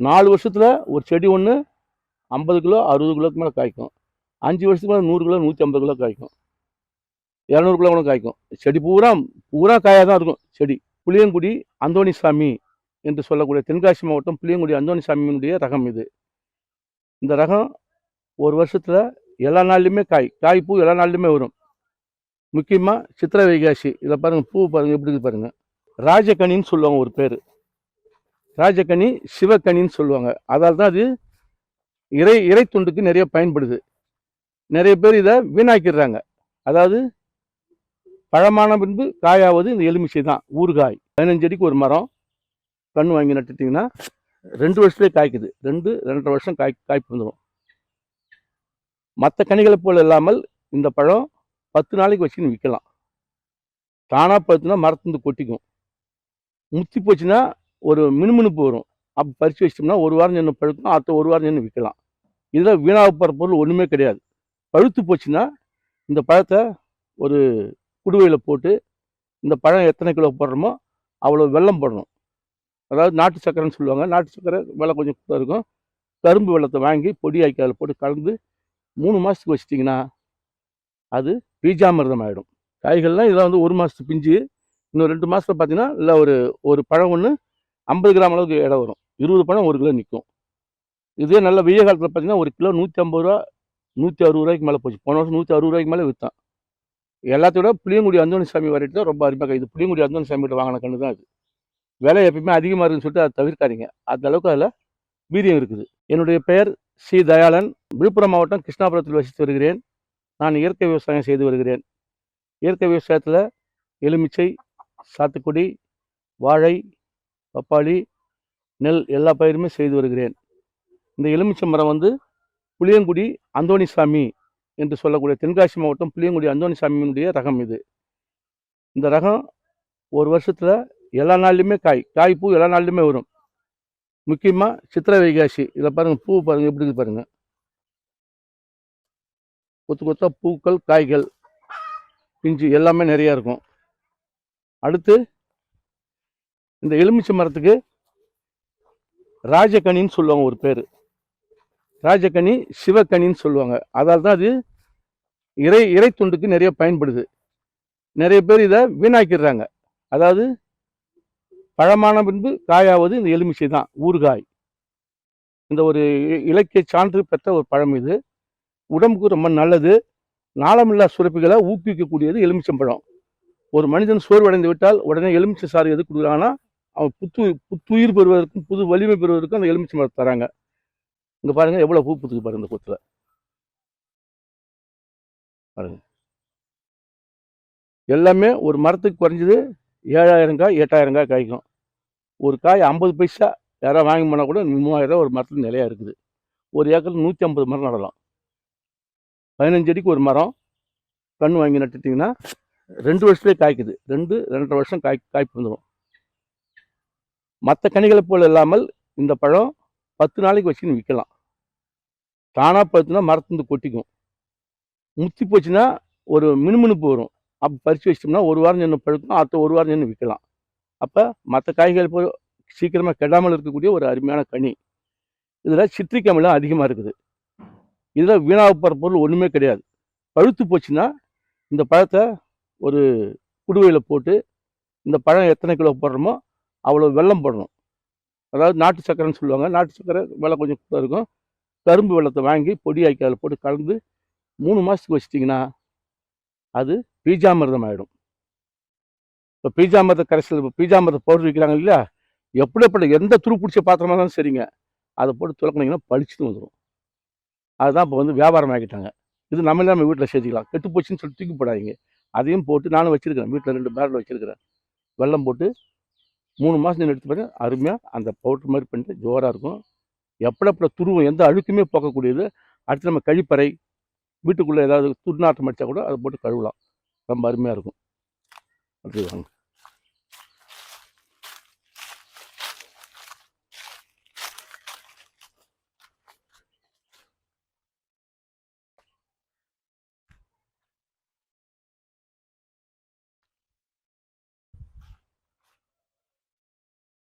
நாலு வருஷத்தில் ஒரு செடி ஒன்று ஐம்பது கிலோ அறுபது கிலோக்கு மேலே காய்க்கும். அஞ்சு வருஷத்துக்கு மேலே நூறு கிலோ நூற்றி ஐம்பது கிலோ காய்க்கும். இரநூறு கிலோ கூட காய்க்கும். செடி பூரா பூரா காயாக தான் இருக்கும். செடி. புளியங்குடி அந்தோணிசாமி என்று சொல்லக்கூடிய தென்காசி மாவட்டம் புளியங்குடி அந்தோணிசாமியினுடைய ரகம் இது. இந்த ரகம் ஒரு வருஷத்தில் எல்லா நாள்லையுமே காய். காய் பூ எல்லா நாள்லையுமே வரும். முக்கியமாக சித்திரை வைகாசி. இதில் பாருங்கள் பூ பாருங்கள் எப்படி இருக்குது பாருங்கள் ராஜகனின்னு சொல்லுவாங்க ஒரு பேர். ராஜக்கனி சிவக்கனின்னு சொல்லுவாங்க. அதால் தான் அது இறை இறை துண்டுக்கு நிறைய பயன்படுது. நிறைய பேர் இதை வீணாக்கிடுறாங்க. அதாவது பழமான பின்பு காயாவது இந்த எலுமிச்சை தான் ஊறுகாய். பதினஞ்சடிக்கு ஒரு மரம். கன்று வாங்கி நட்டுட்டிங்கன்னா ரெண்டு வருஷத்துலேயே காய்க்குது. ரெண்டு ரெண்டரை வருஷம் காய் காய்ப்பு வந்துடும் மற்ற கனிகளை போல் இல்லாமல் இந்த பழம் பத்து நாளைக்கு வச்சுன்னு விற்கலாம். தானாக பழுத்துனா மரத்துலேருந்து கொட்டிக்கும். முத்தி போச்சுன்னா ஒரு மினுமினுப்பு வரும். அப்போ பறித்து வச்சிட்டோம்னா ஒரு வாரம் நின்று பழுக்கும் அடுத்த ஒரு வாரம் நின்று விற்கலாம். இதில் வீணாக போகிற பொருள் ஒன்றுமே கிடையாது. பழுத்து போச்சுன்னா இந்த பழத்தை ஒரு குடுவையில் போட்டு இந்த பழம் எத்தனை கிலோ போடுறோமோ அவ்வளோ வெல்லம் போடணும். அதாவது நாட்டு சக்கரைன்னு சொல்லுவாங்க. நாட்டு சக்கரை விலை கொஞ்சம் கூட இருக்கும். கரும்பு வெள்ளத்தை வாங்கி பொடி ஆக்கி அதில் போட்டு கலந்து மூணு மாதத்துக்கு வச்சிட்டிங்கன்னா அது பீஜாமிர்தம் ஆகிடும் காய்கள்லாம் இதெல்லாம் வந்து ஒரு மாதத்து பிஞ்சு இன்னும் ரெண்டு மாதத்தில் பார்த்தீங்கன்னா இல்லை ஒரு ஒரு பழம் ஒன்று ஐம்பது கிராம் அளவுக்கு எடை வரும். இருபது பழம் ஒரு கிலோ நிற்கும் இதே நல்ல வெய்ய காலத்தில் பார்த்தீங்கன்னா ஒரு கிலோ நூற்றி ஐம்பது ரூபா நூற்றி அறுபது ரூபாய்க்கு மேலே போச்சு. போன வருஷம் நூற்றி அறுபது ரூபாய்க்கு மேலே விற்றான் எல்லாத்தோட புளியங்குடி அந்தோணி சாமி வரைட்டு தான் ரொம்ப அருமையாக இது புளியங்குடி அந்தோணி சாமி கிட்ட வாங்கின கண்ணு தான் அது. விலை எப்பயுமே அதிகமாக இருக்குன்னு சொல்லிட்டு அதை தவிர்க்காதீங்க. அந்த அளவுக்கு அதில் வீரியம் இருக்குது. என்னுடைய பெயர் சி தயாளன். விழுப்புரம் மாவட்டம் கிருஷ்ணாபுரத்தில் வசித்து வருகிறேன். நான் இயற்கை விவசாயம் செய்து வருகிறேன். இயற்கை விவசாயத்தில் எலுமிச்சை சாத்துக்குடி வாழை பப்பாளி நெல் எல்லா பயிருமே செய்து வருகிறேன். இந்த எலுமிச்சை மரம் வந்து புளியங்குடி அந்தோணிசாமி என்று சொல்லக்கூடிய தென்காசி மாவட்டம் புளியங்குடி அந்தோணிசாமியினுடைய ரகம் இது. இந்த ரகம் ஒரு வருஷத்தில் எல்லா நாள்லையுமே காய் காய் பூ எல்லா நாள்லையுமே வரும். முக்கியமாக சித்திரை வைகாசி இதில் பாருங்கள் பூ பாருங்கள் எப்படி இருக்குது பாருங்கள் கொத்து கொத்தா பூக்கள் காய்கள் பிஞ்சு எல்லாமே நிறையா இருக்கும். அடுத்து இந்த எலுமிச்சை மரத்துக்கு ராஜகனின்னு சொல்லுவாங்க ஒரு பேர். ராஜகனி சிவகனின்னு சொல்லுவாங்க. அதால் தான் அது இறை இறை துண்டுக்கு நிறைய பயன்படுது. நிறைய பேர் இதை வீணாக்கிடுறாங்க. அதாவது பழமான பின்பு காயாவது இந்த எலுமிச்சை தான் ஊறுகாய். இந்த ஒரு இ- இலக்கிய சான்று பெற்ற ஒரு பழம் இது. உடம்புக்கு ரொம்ப நல்லது. நாளமில்லா சுரப்பிகளை ஊக்குவிக்கக்கூடியது எலுமிச்சம்பழம். ஒரு மனிதன் சோர்வடைந்து விட்டால் உடனே எலுமிச்சை சாறு எது கொடுக்குறாங்கன்னா அவன் புத்து புத்துயிர் பெறுவதற்கும் புது வலிமை பெறுவதற்கும் அந்த எலுமிச்சை மரத்தை தராங்க. இங்கே பாருங்கள் எவ்வளோ பூ பூத்துக்கு பாருங்க இந்த கொத்துல பாருங்க. எல்லாமே ஒரு மரத்துக்கு குறைஞ்சது ஏழாயிரம் காய் எட்டாயிரம் காய் காய்க்கும். ஒரு காய் ஐம்பது பைசா யாராவது வாங்கி போனால் கூட மூவாயிரம் ரூபாய் ஒரு மரத்தில் நிலையா இருக்குது. ஒரு ஏக்கரில் நூற்றி ஐம்பது மரம் நடலாம். பதினஞ்சு அடிக்கு ஒரு மரம். கன்று வாங்கி நட்டுட்டிங்கன்னா ரெண்டு வருஷத்துலேயே காய்க்குது. ரெண்டு ரெண்டரை வருஷம் காய் காய்ப்பு வந்துடும் மற்ற கனிகளை போல் இல்லாமல் இந்த பழம் பத்து நாளைக்கு வச்சுன்னு விற்கலாம். தானாக பழுத்துனா மரத்துலேருந்து கொட்டிக்கும். முத்தி போச்சுன்னா ஒரு மினுமினுப்பு வரும். அப்போ பறித்து வச்சிட்டோம்னா ஒரு வாரம் என்ன பழுக்கும் அடுத்த ஒரு வாரம் சென்று விற்கலாம். அப்போ மற்ற காய்கள் போல் சீக்கிரமாக கெடாமல் இருக்கக்கூடிய ஒரு அருமையான கனி. இதில் சிட்ரிக் அமிலம் அதிகமாக இருக்குது. இதில் வீணாக போகிற பொருள் ஒன்றுமே கிடையாது. பழுத்து போச்சுன்னா இந்த பழத்தை ஒரு குடுவையில் போட்டு இந்த பழம் எத்தனை கிலோ போடுறோமோ அவ்வளோ வெள்ளம் போடணும். அதாவது நாட்டு சக்கரைன்னு சொல்லுவாங்க. நாட்டு சக்கரை வெள்ளம் கொஞ்சம் கூட இருக்கும். கரும்பு வெள்ளத்தை வாங்கி பொடி ஆக்கி அதில் போட்டு கலந்து மூணு மாதத்துக்கு வச்சிட்டிங்கன்னா அது பீஜாமிர்தம் ஆகிடும் இப்போ பீஜாமிரத கரைசல் இப்போ பீஜாமிரத பவுடர் விற்கிறாங்க இல்லையா? எப்படி எப்படி எந்த துரு பிடிச்ச பாத்திரமா இருந்தாலும் சரிங்க. அதை போட்டு துளக்குனீங்கன்னா பளிச்சுட்டு வந்துடும் அதுதான் இப்போ வந்து வியாபாரம் ஆக்கிட்டாங்க. இது நம்மளே நம்ம வீட்டில் சேர்த்துக்கலாம் கெட்டு போச்சுன்னு சொல்லி தூக்கி போடாதீங்க. அதையும் போட்டு நானும் வச்சுருக்கிறேன். வீட்டில் ரெண்டு பேரில் வச்சுருக்கிறேன். வெல்லம் போட்டு மூணு மாதம் எடுத்து பாருங்கள் அருமையாக அந்த பவுட்ரு மாதிரி பண்ணிட்டு ஜோராக இருக்கும். எப்படி துருவம் எந்த அழுக்குமே போக்கக்கூடியது. அடுத்து நம்ம கழிப்பறை வீட்டுக்குள்ளே ஏதாவது துர்நாற்றம் அடித்தா கூட அதை போட்டு கழுவலாம். ரொம்ப அருமையாக இருக்கும். அப்படி வாங்க.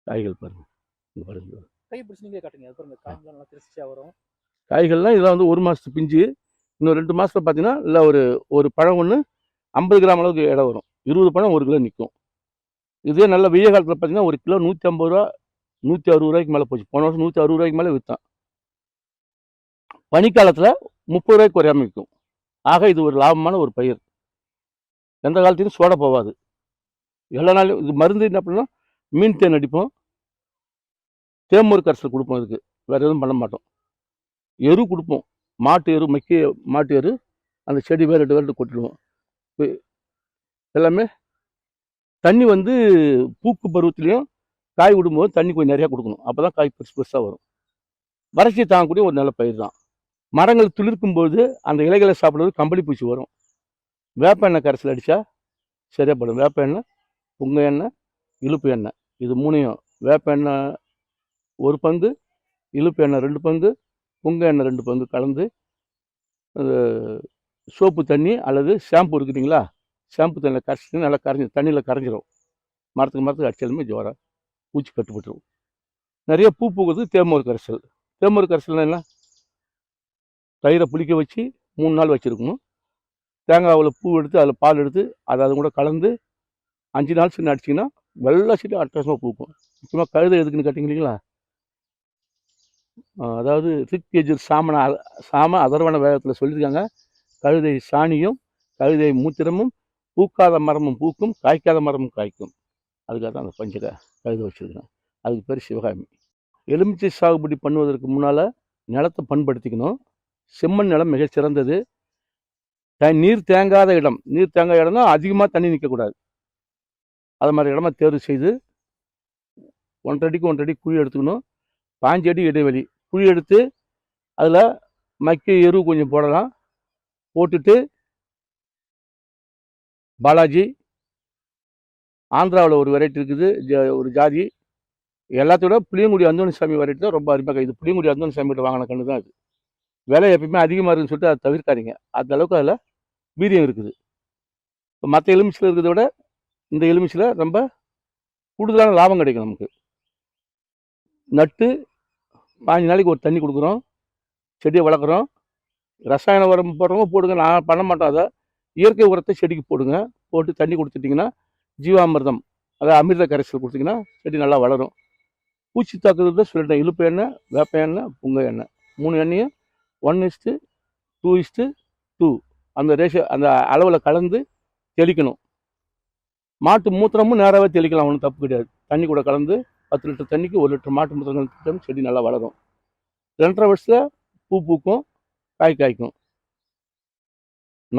காய்கள் பாருங்க இங்க பாருங்க. கை பிடிச்சி நீங்களே காட்டுங்க. அது பாருங்க காய்லாம் நல்லா திருச்சியா வரும். காய்கள்லாம் இதெல்லாம் வந்து ஒரு மாதத்து பிஞ்சு இன்னும் ரெண்டு மாதத்துல பார்த்தீங்கன்னா இல்லை ஒரு ஒரு பழம் ஒன்று ஐம்பது கிராம் அளவுக்கு எடை வரும். இருபது பழம் ஒரு கிலோ நிற்கும் இதே நல்ல வெய்ய காலத்தில் பார்த்தீங்கன்னா ஒரு கிலோ நூற்றி ஐம்பது ரூபா நூற்றி அறுபது ரூபாய்க்கு மேலே போச்சு. போன வருஷம் நூற்றி அறுபது ரூபாய்க்கு மேலே விற்றான் பனிக்காலத்தில் முப்பது ரூபாய்க்கு குறையாம விற்கும் ஆக இது ஒரு லாபமான ஒரு பயிர். எந்த காலத்தையும் சோட போகாது. எல்லா நாளும் இது மருந்து என்ன பண்ணோம் மீன் தேன் அடிப்போம். தேமூர் கரைசல் கொடுப்போம் இதுக்கு. வேறு எதுவும் பண்ண மாட்டோம். எரு கொடுப்போம். மாட்டு எரு மக்கிய மாட்டு எரு அந்த செடி வேறு ரெண்டு வேறு கொட்டிடுவோம். எல்லாமே தண்ணி வந்து பூக்கு பருவத்துலேயும் காய் விடும்போது தண்ணி கொஞ்சம் நிறையா கொடுக்கணும். அப்போ தான் காய் பெருசு பெருசாக வரும். வறட்சி தாங்கக்கூடிய ஒரு நல்ல பயிர் தான். மரங்கள் துளிர்க்கும் போது அந்த இலைகளை சாப்பிடுறது கம்பளி பூச்சி வரும். வேப்ப எண்ணெய் கரைசல் அடித்தா சரியாக படும் வேப்ப எண்ணெய் புங்க எண்ணெய் இழுப்பு எண்ணெய். இது மூணையும் வேப்ப எண்ணெய் ஒரு பங்கு இழுப்பு எண்ணெய் ரெண்டு பங்கு புங்க எண்ணெய் ரெண்டு பங்கு கலந்து சோப்பு தண்ணி அல்லது ஷாம்பு இருக்குதுங்களா? ஷாம்பு தண்ணியில் கரைச்சி நல்லா கரைஞ்சி தண்ணியில் கரைஞ்சிரும். மரத்துக்கு மரத்துக்கு அடிச்சாலுமே ஜோரம் பூச்சி கட்டுப்பட்டுரும் நிறைய பூ பூக்குறது தேமூர் கரைசல். தேமூர் கரைசல்னா என்ன? தயிரை புளிக்க வச்சு மூணு நாள் வச்சுருக்கணும். தேங்காவில் பூ எடுத்து அதில் பால் எடுத்து அதை அது கூட கலந்து அஞ்சு நாள் சின்ன அடிச்சிங்கன்னா வெள்ளை சீட்டு அட்டகாசமாக பூக்கும். முக்கியமாக கழுதை எதுக்குன்னு கேட்டிங்களா இல்லைங்களா? ஆஹ் அதாவது ரிக்கேஜர் சாமன அ- சாம அதர்வன வேதத்தில் சொல்லியிருக்காங்க. கழுதை சாணியும் கழுதை மூத்திரமும் பூக்காத மரமும் பூக்கும் காய்க்காத மரமும் காய்க்கும். அதுக்காக தான் அந்த பஞ்சக கழுதை வச்சுருக்கேன் அதுக்கு பேர் சிவகாமி. எலுமிச்சை சாகுபடி பண்ணுவதற்கு முன்னால் நிலத்தை பண்படுத்திக்கணும். செம்மண் நிலம் மிகச்சிறந்தது. த- நீர் தேங்காத இடம். நீர் தேங்காத இடம்னா அதிகமாக தண்ணி நிற்கக்கூடாது அது மாதிரி இடமா தேர்வு செய்து ஒன்றரை அடிக்கு ஒன்றரை அடி குழி எடுத்துக்கணும். பாஞ்சு அடி இடைவெளி. குழி எடுத்து அதில் மக்கிய எரு கொஞ்சம் போடலாம். போட்டுட்டு பாலாஜி ஆந்திராவில் ஒரு வெரைட்டி இருக்குது. ஒரு ஜாதி. எல்லாத்தோட புளியங்குடி அந்தோணி சாமி வெரைட்டி தான் ரொம்ப அருமையாக இது புளியங்குடி அந்தோணி சாமிகிட்ட வாங்கின கண்ணு தான் அது. விலை எப்பயுமே அதிகமாக இருக்குன்னு சொல்லிட்டு அதை தவிர்க்காதீங்க. அந்த அளவுக்கு அதில் வீரியம் இருக்குது. இப்போ மற்ற எலுமிச்சில் இருக்கிறத விட இந்த எலுமிச்சில் ரொம்ப கூடுதலான லாபம் கிடைக்கும் நமக்கு. நட்டு பாஞ்சு நாளைக்கு ஒரு தண்ணி கொடுக்குறோம் செடியை வளர்க்குறோம். ரசாயன உரம் போடுறவங்க போடுங்க நான் பண்ண மாட்டோம் அதை. இயற்கை உரத்தை செடிக்கு போடுங்க போட்டு தண்ணி கொடுத்துட்டிங்கன்னா ஜீவாமிர்தம் அதாவது அமிர்த கரைசல் கொடுத்தீங்கன்னா செடி நல்லா வளரும். பூச்சி தாக்குறது சொல்லிட்டேன் இழுப்பு எண்ணெய் வேப்ப எண்ணெய் புங்க எண்ணெய். மூணு எண்ணெயும் one is to two is to two அந்த ரேஷியோ அந்த அளவில் கலந்து தெளிக்கணும். மாட்டு மூத்திரமும் நேராகவே தெளிக்கலாம் ஒன்றும் தப்பு கிடையாது. தண்ணி கூட கலந்து பத்து லிட்டர் தண்ணிக்கு ஒரு லிட்டர் மாட்டு மூத்திரம் கலந்து செடி நல்லா வளரும். ரெண்டரை வருஷத்தில் பூ பூக்கும் காய் காய்க்கும்.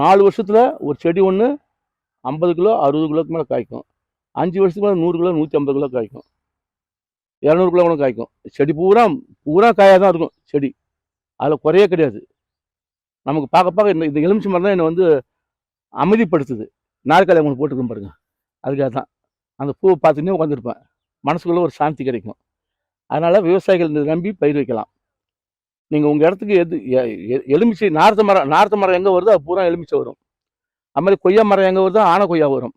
நாலு வருஷத்தில் ஒரு செடி ஒன்று ஐம்பது கிலோ அறுபது கிலோக்கு மேலே காய்க்கும். அஞ்சு வருஷத்துக்கு மேலே நூறு கிலோ நூற்றி ஐம்பது கிலோ காய்க்கும். இரநூறு கிலோ கூட காய்க்கும். செடி பூரா பூரா காயாக தான் இருக்கும் செடி. அதில் குறையே கிடையாது. நமக்கு பார்க்க பார்க்க இந்த இந்த எலுமிச்சை மரம் தான் என்னை வந்து அமைதிப்படுத்துது. நாற்காலி உங்களுக்கு போட்டுருக்கேன் பாருங்கள் அதுக்காக தான் அந்த பூவை பார்த்துன்னே உட்காந்துருப்பேன் மனசுக்குள்ளே ஒரு சாந்தி கிடைக்கும். அதனால் விவசாயிகள் நம்பி பயிர் வைக்கலாம். நீங்கள் உங்கள் இடத்துக்கு எது எ- எலுமிச்சை நார்த்த மரம் நார்த்த மரம் எங்கே வருதோ அது பூரா எலுமிச்சை வரும். அது மாதிரி கொய்யா மரம் எங்கே வருதோ ஆனை கொய்யா வரும்.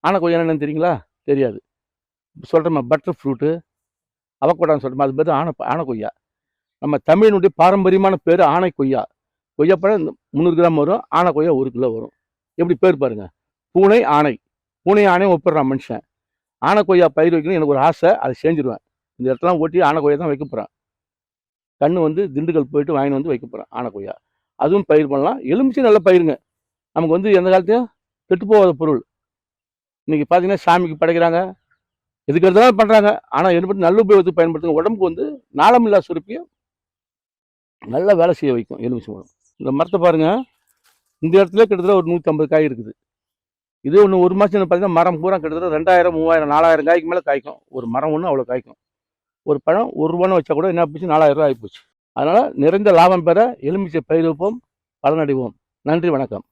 ஆனை கொய்யா என்னென்னு தெரியுங்களா? தெரியாது. சொல்கிறோமா பட்டர் ஃப்ரூட்டு அவக்கோடான்னு சொல்கிறோம் அது பேர் ஆன ஆனை கொய்யா. நம்ம தமிழினுடைய பாரம்பரியமான பேர் ஆனை கொய்யா. கொய்யாப்பழம் இந்த முந்நூறு கிராம் வரும் ஆனை கொய்யா ஒரு கிலோ வரும். எப்படி பேர் பாருங்கள் பூனை ஆனை. பூனையும் ஆனை ஒப்பிடுறான் மனுஷன். ஆனை கொய்யா பயிர் வைக்கணும் எனக்கு ஒரு ஆசை அதை செஞ்சிருவேன். இந்த இடத்துல ஓட்டி ஆனை கொய்யா தான் வைக்க போகிறேன் கண்ணு வந்து திண்டுக்கல் போயிட்டு வாங்கிட்டு வந்து வைக்க போகிறேன் ஆனை கொய்யா. அதுவும் பயிர் பண்ணலாம். எலுமிச்சு நல்ல பயிருங்க. நமக்கு வந்து எந்த காலத்தையும் கெட்டு போகாத பொருள். இன்றைக்கி பார்த்தீங்கன்னா சாமிக்கு படைக்கிறாங்க. எதுக்கு எடுத்தாலும் பண்ணுறாங்க ஆனால் என்ன நல்ல உபயோகத்துக்கு பயன்படுத்துங்க. உடம்புக்கு வந்து நாளமில்லா சுருப்பியை நல்லா வேலை செய்ய வைக்கும் எலுமிச்சை மரம் இந்த மரத்தை பாருங்கள் இந்த இடத்துல கிட்டத்தட்ட ஒரு நூற்றி ஐம்பது காய் இருக்குது. இதே ஒன்று ஒரு மாதம் பார்த்தீங்கன்னா மரம் பூரா கிட்டத்தட்ட ரெண்டாயிரம் மூவாயிரம் நாலாயிரம் காய்க்கு மேலே காய்க்கும். ஒரு மரம் ஒன்று அவ்வளோ காய்க்கும். ஒரு பழம் ஒரு ரூபான்னு வச்சா கூட என்ன போச்சு நாலாயிரம் ரூபாய் ஆகிப்போச்சு அதனால் நிறைந்த லாபம் பெற எலுமிச்சை பயிர் வைப்போம் பலனடைவோம் நன்றி வணக்கம்.